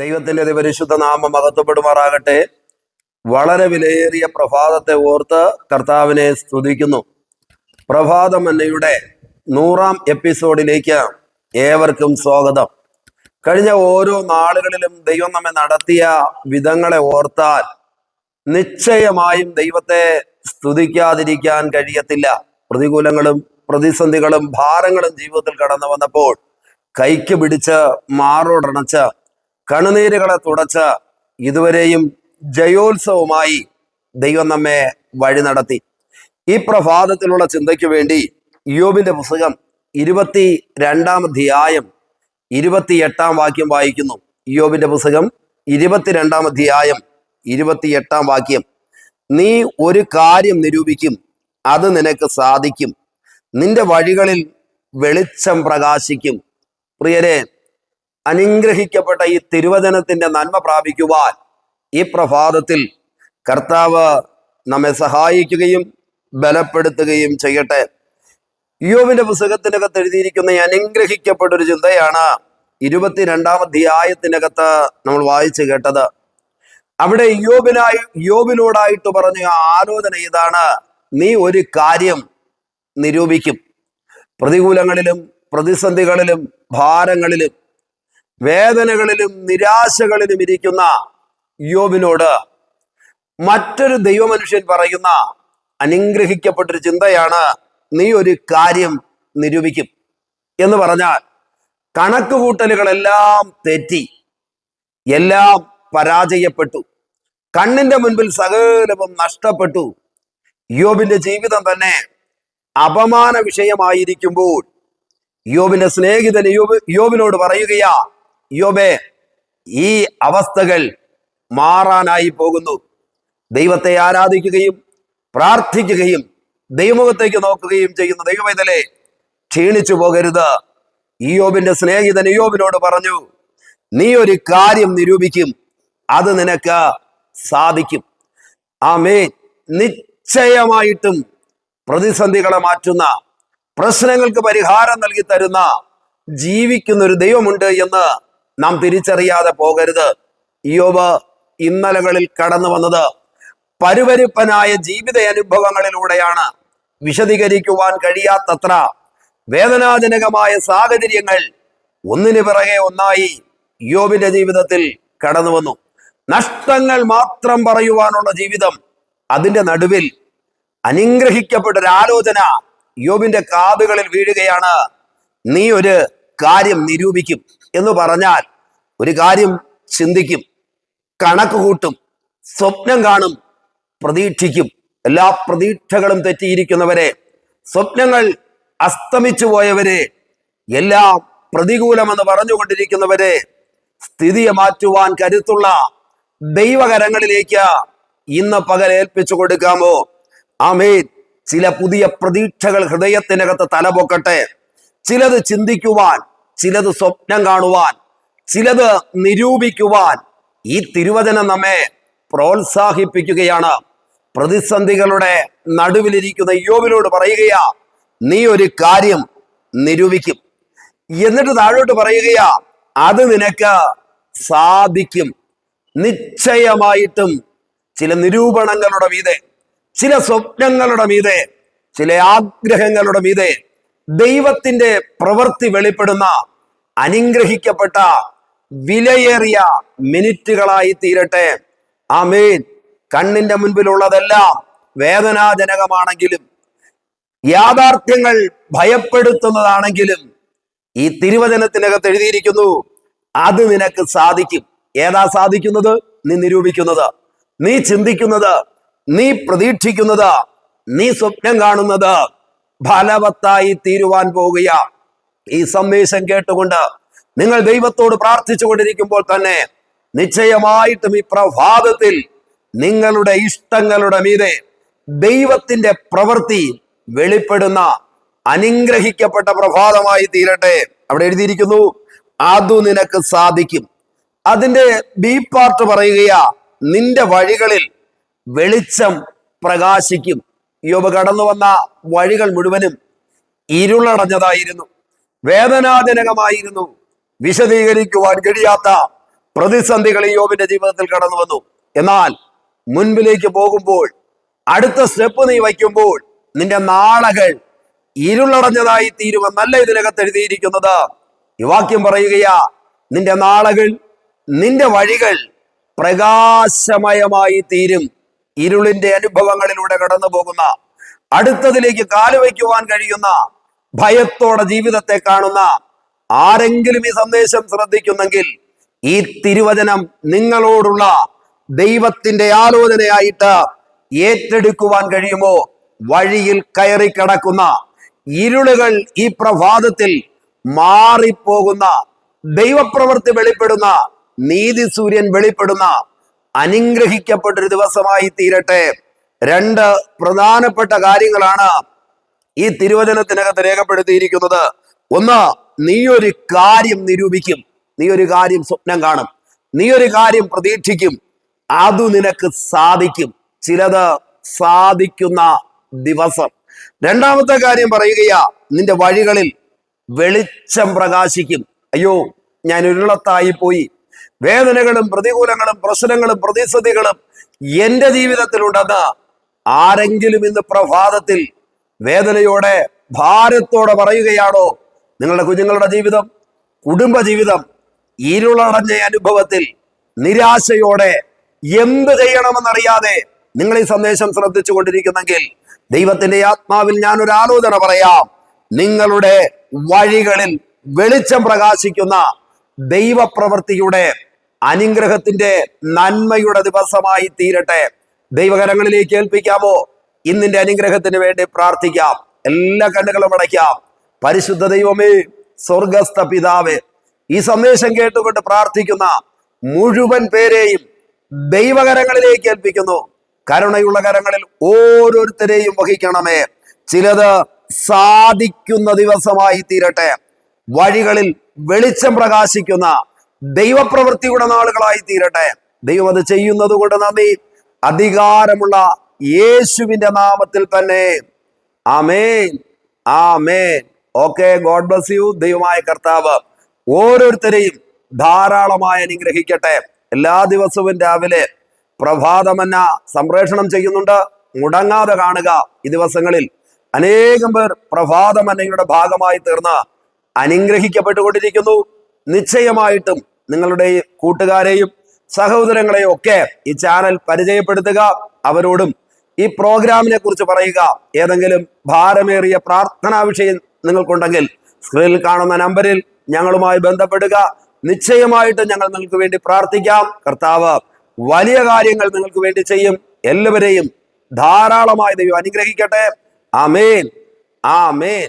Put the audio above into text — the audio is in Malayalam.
ദൈവത്തിന്റെ പരിശുദ്ധ നാമം മഹത്വപ്പെടുമാറാകട്ടെ. വളരെ വിലയേറിയ പ്രഭാതത്തെ ഓർത്ത് കർത്താവിനെ സ്തുതിക്കുന്നു. പ്രഭാതം എന്നയുടെ നൂറാം എപ്പിസോഡിലേക്ക് ഏവർക്കും സ്വാഗതം. കഴിഞ്ഞ ഓരോ നാളുകളിലും ദൈവം നമ്മെ നടത്തിയ വിധങ്ങളെ ഓർത്താൽ നിശ്ചയമായും ദൈവത്തെ സ്തുതിക്കാതിരിക്കാൻ കഴിയത്തില്ല. പ്രതികൂലങ്ങളും പ്രതിസന്ധികളും ഭാരങ്ങളും ജീവിതത്തിൽ കടന്നു വന്നപ്പോൾ കൈക്ക് പിടിച്ച് മാറോടണച്ച് കണ്ണുനീരുകളെ തുടച്ച് ഇതുവരെയും ജയോത്സവമായി ദൈവം നമ്മെ വഴി നടത്തി. ഈ പ്രഭാതത്തിലുള്ള ചിന്തയ്ക്ക് വേണ്ടി യോബിന്റെ പുസ്തകം ഇരുപത്തി രണ്ടാം അധ്യായം ഇരുപത്തിയെട്ടാം വാക്യം വായിക്കുന്നു. യോബിന്റെ പുസ്തകം ഇരുപത്തിരണ്ടാം അധ്യായം ഇരുപത്തിയെട്ടാം വാക്യം. നീ ഒരു കാര്യം നിരൂപിക്കും അത് നിനക്ക് സാധിക്കും. നിന്റെ വഴികളിൽ വെളിച്ചം പ്രകാശിക്കും. പ്രിയരെ അനുഗ്രഹിക്കപ്പെട്ട ഈ തിരുവചനത്തിന്റെ നന്മ പ്രാപിക്കുവാൻ ഈ പ്രഭാതത്തിൽ കർത്താവ് നമ്മെ സഹായിക്കുകയും ബലപ്പെടുത്തുകയും ചെയ്യട്ടെ. യോവിന്റെ പുസ്തകത്തിനകത്ത് എഴുതിയിരിക്കുന്ന അനുഗ്രഹിക്കപ്പെട്ട ഒരു ചിന്തയാണ് ഇരുപത്തിരണ്ടാം അധ്യായത്തിനകത്ത് നമ്മൾ വായിച്ചു കേട്ടത്. അവിടെ യോബിനായി യോബിനോടായിട്ട് പറഞ്ഞ ആലോചന ഇതാണ് നീ ഒരു കാര്യം നിരൂപിക്കും. പ്രതികൂലങ്ങളിലും പ്രതിസന്ധികളിലും ഭാരങ്ങളിലും വേദനകളിലും നിരാശകളിലും ഇരിക്കുന്ന യോബിനോട് മറ്റൊരു ദൈവമനുഷ്യൻ പറയുന്ന അനുഗ്രഹിക്കപ്പെട്ടൊരു ചിന്തയാണ് നീ ഒരു കാര്യം നിരൂപിക്കും. എന്ന് പറഞ്ഞാൽ കണക്കുകൂട്ടലുകളെല്ലാം തെറ്റി എല്ലാം പരാജയപ്പെട്ടു കണ്ണിന്റെ മുൻപിൽ സകലവും നഷ്ടപ്പെട്ടു. യോബിന്റെ ജീവിതം തന്നെ അപമാന വിഷയമായിരിക്കുമ്പോൾ യോബിന്റെ സ്നേഹിതൻ യോബ് യോബിനോട് പറയുകയാ യോബെ ഈ അവസ്ഥകൾ മാറാനായി പോകുന്നു. ദൈവത്തെ ആരാധിക്കുകയും പ്രാർത്ഥിക്കുകയും ദൈവമുഖത്തേക്ക് നോക്കുകയും ചെയ്യുന്ന ദൈവവേദലെ ക്ഷീണിച്ചു പോകരുത്. ഇയോബിന്റെ സ്നേഹിതൻ ഇയോബിനോട് പറഞ്ഞു നീ ഒരു കാര്യം നിരൂപിക്കും അത് നിനക്ക് സാധിക്കും. ആമേ നിശ്ചയമായിട്ടും പ്രതിസന്ധികളെ മാറ്റുന്ന പ്രശ്നങ്ങൾക്ക് പരിഹാരം നൽകി തരുന്ന ജീവിക്കുന്ന ഒരു ദൈവമുണ്ട് എന്ന് നാം തിരിച്ചറിയാതെ പോകരുത്. യോബ് ഇന്നലകളിൽ കടന്നു വന്നത് പരുപരുപ്പനായ ജീവിത അനുഭവങ്ങളിലൂടെയാണ് വിശദീകരിക്കുവാൻ കഴിയാത്തത്ര വേദനാജനകമായ സാഹചര്യങ്ങൾ ഒന്നിനു പിറകെ ഒന്നായി യോബിന്റെ ജീവിതത്തിൽ കടന്നു വന്നു. നഷ്ടങ്ങൾ മാത്രം പറയുവാനുള്ള ജീവിതം അതിന്റെ നടുവിൽ അനുഗ്രഹിക്കപ്പെട്ട ഒരു ആലോചന യോബിന്റെ കാതുകളിൽ വീഴുകയാണ്. നീ ഒരു കാര്യം നിരൂപിക്കും. എന്ന് പറഞ്ഞാൽ ഒരു കാര്യം ചിന്തിക്കും കണക്ക് കൂട്ടും സ്വപ്നം കാണും പ്രതീക്ഷിക്കും. എല്ലാ പ്രതീക്ഷകളും തെറ്റിയിരിക്കുന്നവരെ സ്വപ്നങ്ങൾ അസ്തമിച്ചു പോയവരെ എല്ലാ പ്രതികൂലമെന്ന് പറഞ്ഞുകൊണ്ടിരിക്കുന്നവരെ സ്ഥിതിയെ മാറ്റുവാൻ കരുത്തുള്ള ദൈവകരങ്ങളിലേക്ക് ഇന്ന് പകൽ ഏൽപ്പിച്ചു കൊടുക്കാമോ? ആമേൻ. ചില പുതിയ പ്രതീക്ഷകൾ ഹൃദയത്തിനകത്ത് തലപൊക്കട്ടെ. ചിലത് ചിന്തിക്കുവാൻ ചിലത് സ്വപ്നം കാണുവാൻ ചിലത് നിരൂപിക്കുവാൻ ഈ തിരുവചനം നമ്മെ പ്രോത്സാഹിപ്പിക്കുകയാണ്. പ്രതിസന്ധികളുടെ നടുവിലിരിക്കുന്ന യോബിനോട് പറയുകയാ നീ ഒരു കാര്യം നിരൂപിക്കും. എന്നിട്ട് താഴോട്ട് പറയുകയാ അത് നിനക്ക് സാധിക്കും. നിശ്ചയമായിട്ടും ചില നിരൂപണങ്ങളുടെ മീതെ ചില സ്വപ്നങ്ങളുടെ മീതെ ചില ആഗ്രഹങ്ങളുടെ മീതെ ദൈവത്തിന്റെ പ്രവൃത്തി വെളിപ്പെടുന്ന അനുഗ്രഹിക്കപ്പെട്ട വിലയേറിയ മിനിറ്റുകളായി തീരട്ടെ. ആമേൻ. കണ്ണിന്റെ മുൻപിലുള്ളതെല്ലാം വേദനാജനകമാണെങ്കിലും യാഥാർത്ഥ്യങ്ങൾ ഭയപ്പെടുത്തുന്നതാണെങ്കിലും ഈ തിരുവചനത്തിനകത്ത് എഴുതിയിരിക്കുന്നു അത് നിനക്ക് സാധിക്കും. ഏതാ സാധിക്കുന്നത്? നീ നിരൂപിക്കുന്നത് നീ ചിന്തിക്കുന്നത് നീ പ്രതീക്ഷിക്കുന്നത് നീ സ്വപ്നം കാണുന്നത്. ഫലവത്തായി തീരുവാൻ പോകുക ഈ സന്ദേശം കേട്ടുകൊണ്ട് നിങ്ങൾ ദൈവത്തോട് പ്രാർത്ഥിച്ചു കൊണ്ടിരിക്കുമ്പോൾ തന്നെ നിശ്ചയമായിട്ടും ഈ പ്രഭാതത്തിൽ നിങ്ങളുടെ ഇഷ്ടങ്ങളുടെ മീതെ ദൈവത്തിന്റെ പ്രവൃത്തി വെളിപ്പെടുന്ന അനുഗ്രഹിക്കപ്പെട്ട പ്രഭാതമായി തീരട്ടെ. അവിടെ എഴുതിയിരിക്കുന്നു അതു നിനക്ക് സാധിക്കും. അതിന്റെ ബി പാർട്ട് പറയുകയാ നിന്റെ വഴികളിൽ വെളിച്ചം പ്രകാശിക്കും. യോബ് കടന്നു വന്ന വഴികൾ മുഴുവനും ഇരുളടഞ്ഞതായിരുന്നു. വേദനാജനകമായിരുന്നു. വിശദീകരിക്കുവാൻ കഴിയാത്ത പ്രതിസന്ധികൾ യോബിന്റെ ജീവിതത്തിൽ കടന്നു വന്നു. എന്നാൽ മുൻപിലേക്ക് പോകുമ്പോൾ അടുത്ത സ്റ്റെപ്പ് നീ വയ്ക്കുമ്പോൾ നിന്റെ നാളകൾ ഇരുളടഞ്ഞതായി തീരുമെന്നല്ല ഇതിനകത്ത് എഴുതിയിരിക്കുന്നത്. ഈ വാക്യം പറയുകയാ നിന്റെ നാളകൾ നിന്റെ വഴികൾ പ്രകാശമയമായി തീരും. ഇരുളിന്റെ അനുഭവങ്ങളിലൂടെ കടന്നു പോകുന്ന അടുത്തതിലേക്ക് കാലുവയ്ക്കുവാൻ കഴിയുന്ന ഭയത്തോടെ ജീവിതത്തെ കാണുന്ന ആരെങ്കിലും ഈ സന്ദേശം ശ്രദ്ധിക്കുന്നെങ്കിൽ ഈ തിരുവചനം നിങ്ങളോടുള്ള ദൈവത്തിന്റെ ആലോചനയായിട്ട് ഏറ്റെടുക്കുവാൻ കഴിയുമോ? വഴിയിൽ കയറി കിടക്കുന്ന ഇരുളുകൾ ഈ പ്രഭാതത്തിൽ മാറിപ്പോകുന്ന ദൈവപ്രവൃത്തി വെളിപ്പെടുന്ന നീതി സൂര്യൻ വെളിപ്പെടുന്ന അനുഗ്രഹിക്കപ്പെട്ടൊരു ദിവസമായി തീരട്ടെ. രണ്ട് പ്രധാനപ്പെട്ട കാര്യങ്ങളാണ് ഈ തിരുവചനത്തിനകത്ത് രേഖപ്പെടുത്തിയിരിക്കുന്നത്. ഒന്ന് നീ ഒരു കാര്യം നിരൂപിക്കും. നീ ഒരു കാര്യം സ്വപ്നം കാണും. നീ ഒരു കാര്യം പ്രതീക്ഷിക്കും. അത് നിനക്ക് സാധിക്കും. ചിലത് സാധിക്കുന്ന ദിവസം. രണ്ടാമത്തെ കാര്യം പറയുകയാ നിന്റെ വഴികളിൽ വെളിച്ചം പ്രകാശിക്കും. അയ്യോ ഞാൻ ഉരുളത്തായി പോയി. വേദനകളും പ്രതികൂലങ്ങളും പ്രശ്നങ്ങളും പ്രതിസന്ധികളും എന്റെ ജീവിതത്തിലുണ്ടെന്ന് ആരെങ്കിലും ഇന്ന് പ്രഭാതത്തിൽ വേദനയോടെ ഭാരത്തോടെ പറയുകയാണോ? നിങ്ങളുടെ കുഞ്ഞുങ്ങളുടെ ജീവിതം കുടുംബ ജീവിതം ഇരുളടഞ്ഞ അനുഭവത്തിൽ നിരാശയോടെ എന്ത് ചെയ്യണമെന്നറിയാതെ നിങ്ങൾ ഈ സന്ദേശം ശ്രദ്ധിച്ചു കൊണ്ടിരിക്കുന്നെങ്കിൽ ദൈവത്തിന്റെ ആത്മാവിൽ ഞാൻ ഒരു ആലോചന പറയാം. നിങ്ങളുടെ വഴികളിൽ വെളിച്ചം പ്രകാശിക്കുന്ന ദൈവപ്രവൃത്തിയുടെ അനുഗ്രഹത്തിന്റെ നന്മയുടെ ദിവസമായി തീരട്ടെ. ദൈവകരങ്ങളിലേക്ക് ഏൽപ്പിക്കാമോ? ഇന്നിന്റെ അനുഗ്രഹത്തിന് വേണ്ടി പ്രാർത്ഥിക്കാം. എല്ലാ കണ്ണുകളും അടയ്ക്കാം. പരിശുദ്ധ ദൈവമേ സ്വർഗസ്ഥ പിതാവ് ഈ സന്ദേശം കേട്ടുകൊണ്ട് പ്രാർത്ഥിക്കുന്ന മുഴുവൻ പേരെയും ദൈവകരങ്ങളിലേക്ക് ഏൽപ്പിക്കുന്നു. കരുണയുള്ള കരങ്ങളിൽ ഓരോരുത്തരെയും വഹിക്കണമേ. ചിലത് സാധിക്കുന്ന ദിവസമായി തീരട്ടെ. വഴികളിൽ വെളിച്ചം പ്രകാശിക്കുന്ന ദൈവപ്രവൃത്തിയുടെ നാളുകളായി തീരട്ടെ. ദൈവം അത് ചെയ്യുന്നത് കൊണ്ട് നന്ദി. അധികാരമുള്ള യേശുവിന്റെ നാമത്തിൽ തന്നെ. ആമേൻ. ആമേൻ. Okay God bless you. ദൈവമായ കർത്താവ് ഓരോരുത്തരെയും ധാരാളമായി അനുഗ്രഹിക്കട്ടെ. എല്ലാ ദിവസവും രാവിലെ പ്രഭാതമന്ന സംപ്രേഷണം ചെയ്യുന്നുണ്ട്. മുടങ്ങാതെ കാണുക ഈ ദിവസങ്ങളിൽ. അനേകം പേർ പ്രഭാതമന്നയുടെ ഭാഗമായി തീർന്ന് അനുഗ്രഹിക്കപ്പെട്ടുകൊണ്ടിരിക്കുന്നു. നിശ്ചയമായിട്ടും നിങ്ങളുടെ കൂട്ടുകാരെയും സഹോദരങ്ങളെയും ഒക്കെ ഈ ചാനൽ പരിചയപ്പെടുത്തുക. അവരോടും ഈ പ്രോഗ്രാമിനെ കുറിച്ച് പറയുക. ഏതെങ്കിലും ഭാരമേറിയ പ്രാർത്ഥനാ വിഷയം നിങ്ങൾക്കുണ്ടെങ്കിൽ സ്ക്രീനിൽ കാണുന്ന നമ്പറിൽ ഞങ്ങളുമായി ബന്ധപ്പെടുക. നിശ്ചയമായിട്ടും ഞങ്ങൾ നിങ്ങൾക്ക് വേണ്ടി പ്രാർത്ഥിക്കാം. കർത്താവ് വലിയ കാര്യങ്ങൾ നിങ്ങൾക്ക് വേണ്ടി ചെയ്യും. എല്ലാവരെയും ധാരാളമായി ദൈവം അനുഗ്രഹിക്കട്ടെ. ആമേൻ. ആമേൻ.